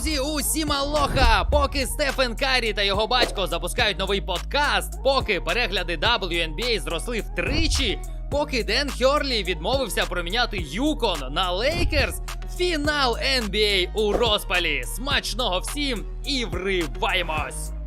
Друзі, усім алоха! Поки Стефен Карі та його батько запускають новий подкаст, поки перегляди WNBA зросли втричі, поки Ден Хьорлі відмовився проміняти Юкон на Лейкерс, фінал NBA у розпалі. Смачного всім і вриваємось!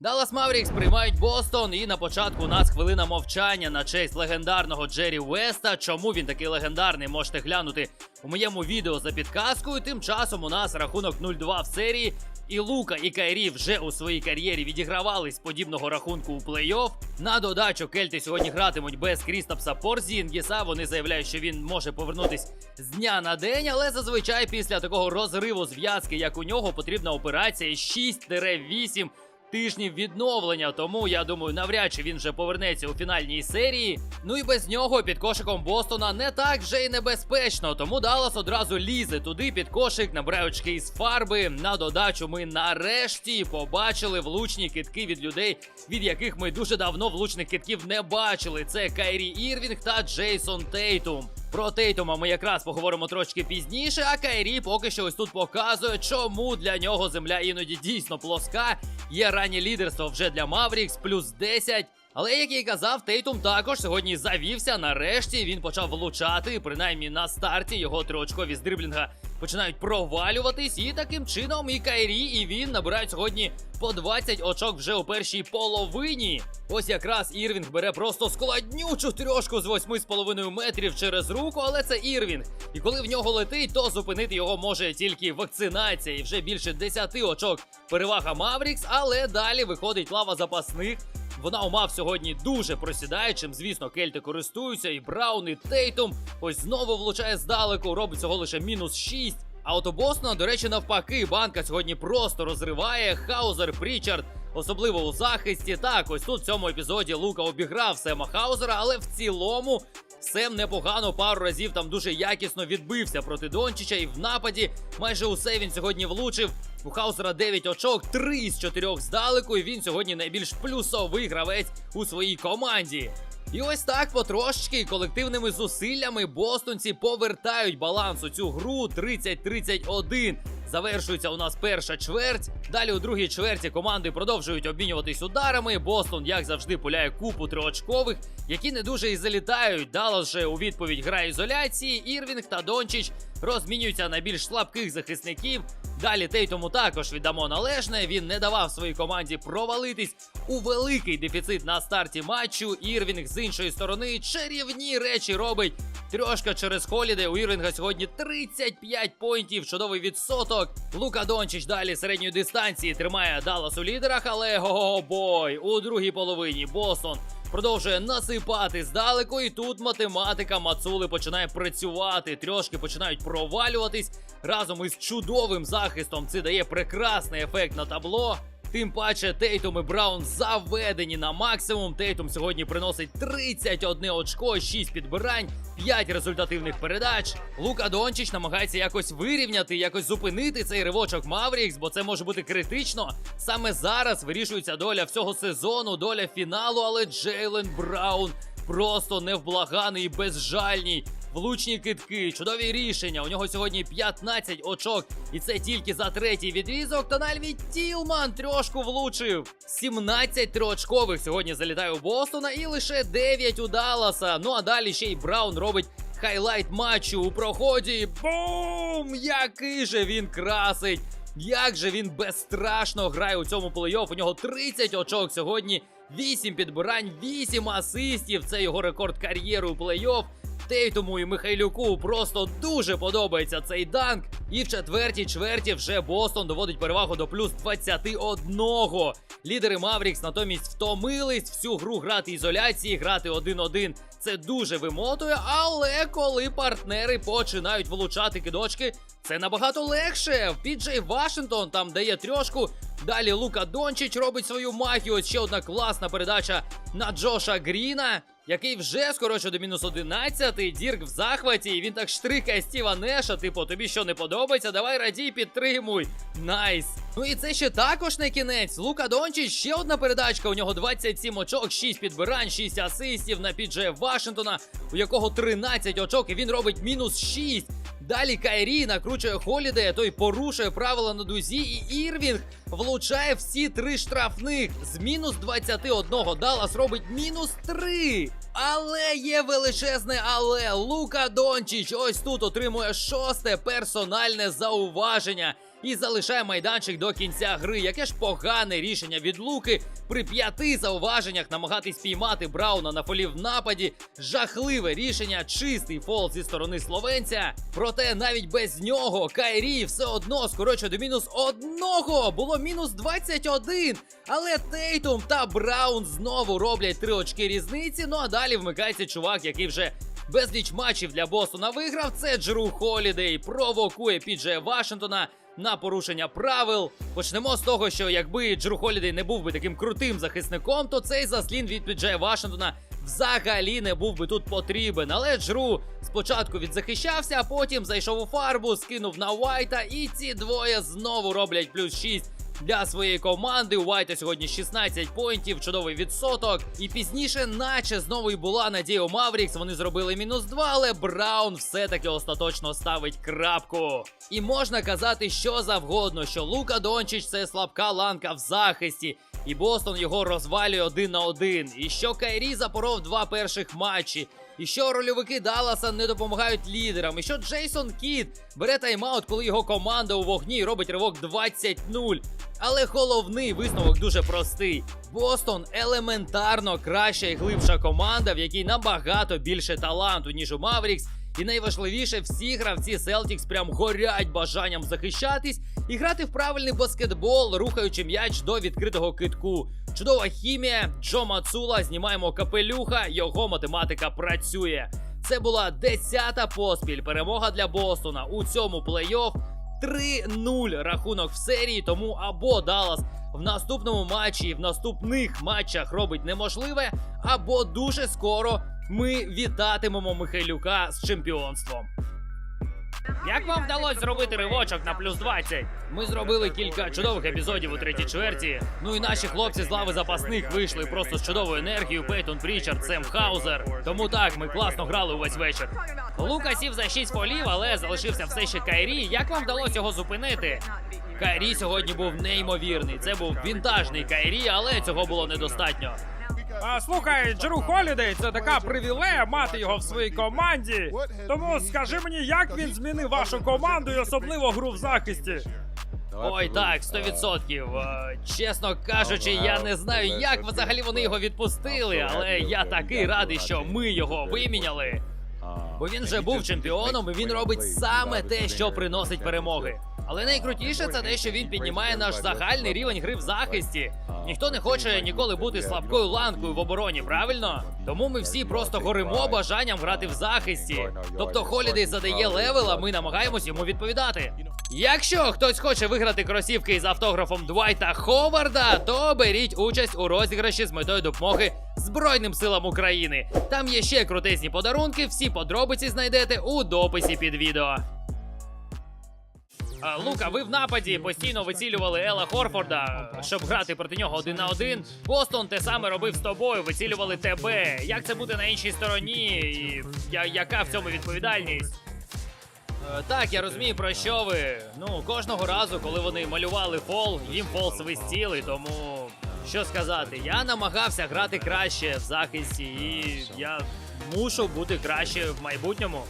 Даллас Маврікс приймають Бостон, і на початку у нас хвилина мовчання на честь легендарного Джері Уеста. Чому він такий легендарний, можете глянути у моєму відео за підказкою. Тим часом у нас рахунок 0-2 в серії. І Лука, і Кайрі вже у своїй кар'єрі відігравались подібного рахунку у плей-офф. На додачу Кельти сьогодні гратимуть без Крістапса Порзінгіса. Вони заявляють, що він може повернутись з дня на день, але зазвичай після такого розриву зв'язки, як у нього, потрібна операція 6-8 тижнів відновлення. Тому я думаю, навряд чи він вже повернеться у фінальній серії. Ну і без нього під кошиком Бостона не так вже й небезпечно. Тому Даллас одразу лізе туди під кошик, набирає очки із фарби. На додачу ми нарешті побачили влучні китки від людей, від яких ми дуже давно влучних китків не бачили. Це Кайрі Ірвінг та Джейсон Тейтум. Про Тейтума ми якраз поговоримо трошки пізніше, а Кайрі поки що ось тут показує, чому для нього земля іноді дійсно плоска. Є раннє лідерство вже для Маврікс, плюс 10. Але як я і казав, Тейтум також сьогодні завівся. Нарешті він почав влучати, принаймні на старті його триочкові з дриблінга починають провалюватись. І таким чином і Кайрі, і він набирають сьогодні по 20 очок вже у першій половині. Ось якраз Ірвінг бере просто складнючу трьошку з 8,5 метрів через руку, але це Ірвінг. І коли в нього летить, то зупинити його може тільки вакцинація. І вже більше 10 очок перевага Маврікс, але далі виходить лава запасних. Вона у Мав сьогодні дуже просідаючим. звісно, кельти користуються. І Браун, і Тейтум ось знову влучає здалеку, робить цього лише мінус 6. А от у Бостона, до речі, навпаки, банка сьогодні просто розриває. Хаузер, Прічард, особливо у захисті. Так, ось тут в цьому епізоді Лука обіграв Сема Хаузера, але в цілому Сем непогано пару разів там дуже якісно відбився проти Дончича, і в нападі майже усе він сьогодні влучив. У Хаузера 9 очок, 3 із 4 здалеку, і він сьогодні найбільш плюсовий гравець у своїй команді. І ось так потрошечки колективними зусиллями бостонці повертають баланс у цю гру 30-31. Завершується у нас перша чверть. Далі у другій чверті команди продовжують обмінюватись ударами. Бостон, як завжди, пуляє купу триочкових, які не дуже і залітають. Даллас же у відповідь грає ізоляції. Ірвінг та Дончич розмінюються на більш слабких захисників. Далі Тейтому також віддамо належне. Він не давав своїй команді провалитись у великий дефіцит на старті матчу. Ірвінг з іншої сторони чарівні речі робить. Трьошка через Холіде. У Ірвінга сьогодні 35 поінтів. Чудовий відсоток. Лука Дончич далі середньої дистанції тримає Даллас у лідерах, але го бой у другій половині Бостон продовжує насипати здалеку, і тут математика Мацули починає працювати. Трьошки починають провалюватись разом із чудовим захистом. Це дає прекрасний ефект на табло. Тим паче Тейтум і Браун заведені на максимум. Тейтум сьогодні приносить 31 очко, 6 підбирань, 5 результативних передач. Лука Дончич намагається якось вирівняти, якось зупинити цей ривочок Маврікс, бо це може бути критично. Саме зараз вирішується доля всього сезону, доля фіналу, але Джейлен Браун просто невблаганий і безжальній. Влучні китки, чудові рішення. У нього сьогодні 15 очок, і це тільки за третій відрізок. Та навіть Тілман трьошку влучив. 17 триочкових сьогодні залітає у Бостона і лише 9 у Далласа. Ну а далі ще й Браун робить хайлайт матчу у проході. Бум! Який же він красить! Як же він безстрашно грає у цьому плей-офф. У нього 30 очок сьогодні, 8 підбирань, 8 асистів. Це його рекорд кар'єри у плей-офф. Тейтуму і Михайлюку просто дуже подобається цей данк. І в четвертій чверті вже Бостон доводить перевагу до плюс 21. Лідери Маврікс натомість втомились всю гру грати ізоляції, грати 1-1. Це дуже вимотує, але коли партнери починають влучати кидочки, це набагато легше. Піджей Вашингтон там дає трьошку. Далі Лука Дончич робить свою магію. Ось ще одна класна передача на Джоша Гріна, який вже скорочує до мінус 11. Дірк в захваті. І він так штрикає Стіва Неша. Типу, тобі що не подобається? Давай радій, підтримуй. Найс. Ну і це ще також не кінець. Лука Дончич, ще одна передачка. У нього 27 очок, 6 підбирань, 6 асистів на підже Вашингтона, у якого 13 очок, і він робить мінус 6. Далі Кайрі накручує Холідея, той порушує правила на дузі, і Ірвінг влучає всі три штрафних. З мінус 21 Даллас робить мінус 3. Але є величезне але. Лука Дончич ось тут отримує шосте персональне зауваження і залишає майданчик до кінця гри. Яке ж погане рішення від Луки при п'яти зауваженнях намагатись піймати Брауна на фолі в нападі. Жахливе рішення, чистий фол зі сторони словенця. Проте навіть без нього Кайрі все одно скорочує до мінус одного. Було мінус 21. Але Тейтум та Браун знову роблять три очки різниці. Ну а далі вмикається чувак, який вже. Безліч матчів для Бостона виграв. Це Джеру Холідей провокує Піджея Вашингтона на порушення правил. Почнемо з того, що якби Джеру Холідей не був би таким крутим захисником, то цей заслін від Піджея Вашингтона взагалі не був би тут потрібен. Але Джру спочатку відзахищався, а потім зайшов у фарбу, скинув на Уайта, і ці двоє знову роблять плюс 6 для своєї команди. У Вайта сьогодні 16 поінтів, чудовий відсоток. І пізніше, наче знову й була надія у Маврікс. Вони зробили мінус 2, але Браун все-таки остаточно ставить крапку. І можна казати що завгодно, що Лука Дончич це слабка ланка в захисті. І Бостон його розвалює один на один. І що Кайрі запоров два перших матчі. І що рольовики Далласа не допомагають лідерам. І що Джейсон Кіт бере тайм-аут, коли його команда у вогні робить ривок 20-0. Але головний висновок дуже простий: Бостон елементарно краща і глибша команда, в якій набагато більше таланту, ніж у Маврікс. І найважливіше, всі гравці Celtics прям горять бажанням захищатись і грати в правильний баскетбол, рухаючи м'яч до відкритого китку. Чудова хімія, Джо Мацула, знімаємо капелюха, його математика працює. Це була десята поспіль перемога для Бостона у цьому плей-офф. 3-0 рахунок в серії, тому або Даллас в наступному матчі і в наступних матчах робить неможливе, або дуже скоро ми вітатимемо Михайлюка з чемпіонством. Як вам вдалося зробити ривочок на плюс 20? Ми зробили кілька чудових епізодів у третій чверті. Ну і наші хлопці з лави запасних вийшли просто з чудовою енергією. Пейтон Прічард, Сем Хаузер. Тому так, ми класно грали увесь вечір. Лука сів за 6 фолів, але залишився все ще Кайрі. Як вам вдалося його зупинити? Кайрі сьогодні був неймовірний. Це був вінтажний Кайрі, але цього було недостатньо. А, слухай, Джеру Холідей, це така привілея мати його в своїй команді. Тому скажи мені, як він змінив вашу команду і особливо гру в захисті. Ой, так, 100%. Е, Чесно кажучи, я не знаю, як взагалі вони його відпустили, але я такий радий, що ми його виміняли. Бо він вже був чемпіоном, і він робить саме те, що приносить перемоги. Але найкрутіше це те, що він піднімає наш загальний рівень гри в захисті. Ніхто не хоче ніколи бути слабкою ланкою в обороні, правильно? Тому ми всі просто горимо бажанням грати в захисті. Тобто Холідей задає левел, а ми намагаємось йому відповідати. Якщо хтось хоче виграти кросівки із автографом Двайта Ховарда, то беріть участь у розіграші з метою допомоги Збройним силам України. Там є ще крутезні подарунки. Всі подробиці знайдете у дописі під відео. Лука, ви в нападі постійно вицілювали Ела Хорфорда, щоб грати проти нього один на один. Бостон те саме робив з тобою, вицілювали тебе. Як це буде на іншій стороні? І я, яка в цьому відповідальність? Е, Так, я розумію, про що ви. Ну, кожного разу, коли вони малювали фол, їм фол свистіли, тому що сказати, я намагався грати краще в захисті, і я мушу бути краще в майбутньому.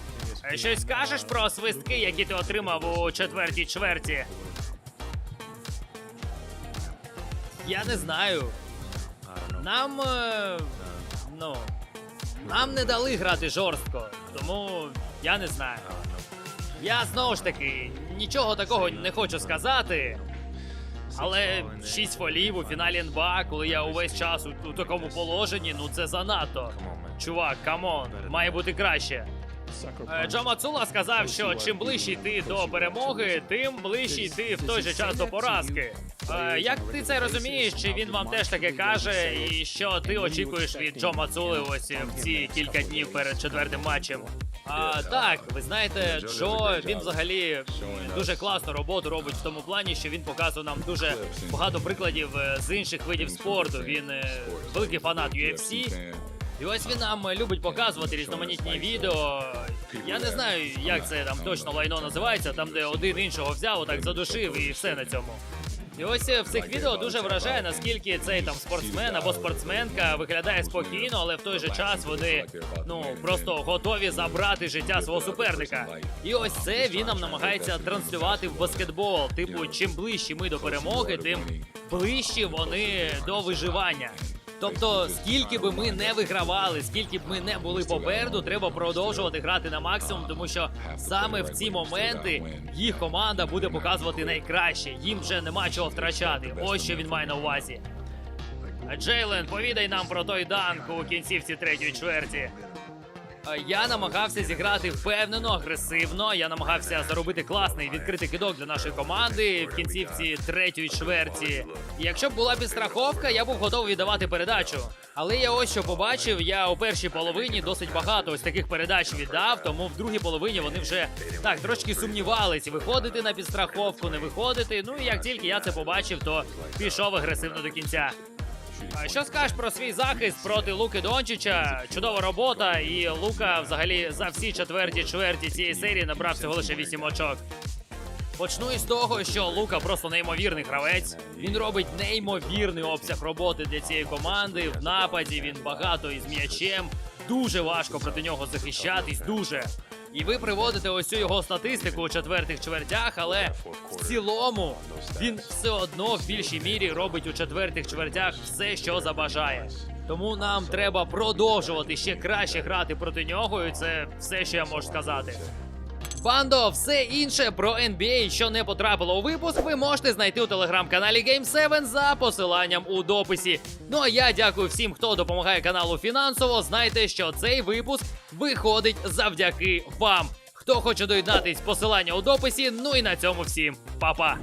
Щось скажеш про свистки, які ти отримав у четвертій чверті? Я не знаю. Нам. е, ну. Нам не дали грати жорстко, тому я не знаю. Я знову ж таки нічого такого не хочу сказати. Але шість фолів у фіналі НБА, коли я увесь час у, у такому положенні, ну це занадто. Чувак, камон, має бути краще. Е, Джо Мацула сказав, що чим ближче йти до перемоги, тим ближче йти в той же час до поразки. Е, Як ти це розумієш? Чи він вам теж таке каже? І що ти очікуєш від Джо Мацули ось в ці кілька днів перед четвертим матчем? А, так, ви знаєте, Джо він взагалі дуже класну роботу робить в тому плані, що він показує нам дуже багато прикладів е, з інших видів спорту. Він великий фанат UFC. І ось він нам любить показувати різноманітні відео. Я не знаю, як це там точно лайно називається, там де один іншого взяв, отак задушив і все на цьому. І ось е, в цих відео дуже вражає, наскільки цей там спортсмен або спортсменка виглядає спокійно, але в той же час вони ну просто готові забрати життя свого суперника. І ось це він нам намагається транслювати в баскетбол. Типу, чим ближче ми до перемоги, тим ближчі вони до виживання. Тобто, скільки би ми не вигравали, скільки б ми не були попереду, треба продовжувати грати на максимум, тому що саме в ці моменти їх команда буде показувати найкраще. Їм вже нема чого втрачати. Ось що він має на увазі. Джейлен, повідай нам про той данк у кінцівці третьої чверті. Е, Я намагався зіграти впевнено, агресивно. Я намагався заробити класний відкритий кидок для нашої команди в кінцівці третьої чверті. Якщо б була підстраховка, я був готовий віддавати передачу. Але я ось що побачив. Я у першій половині досить багато ось таких передач віддав, тому в другій половині вони вже так трошки сумнівались, виходити на підстраховку, не виходити. Ну і як тільки я це побачив, то пішов агресивно до кінця. Що скажеш про свій захист проти Луки Дончича? Чудова робота, і Лука взагалі за всі четверті чверті цієї серії набрав всього лише 8 очок. Почну із того, що Лука просто неймовірний гравець. Він робить неймовірний обсяг роботи для цієї команди. В нападі він багато із м'ячем. Дуже важко проти нього захищатись. Дуже. І ви приводите ось цю його статистику у четвертих чвертях, але в цілому він все одно в більшій мірі робить у четвертих чвертях все, що забажає. Тому нам треба продовжувати ще краще грати проти нього, і це все, що я можу сказати. Бандо, все інше про NBA, що не потрапило у випуск, ви можете знайти у телеграм-каналі Game7 за посиланням у дописі. Ну а я дякую всім, хто допомагає каналу фінансово. Знайте, що цей випуск виходить завдяки вам. Хто хоче доєднатись, посилання у дописі. Ну і на цьому всім, Па-па!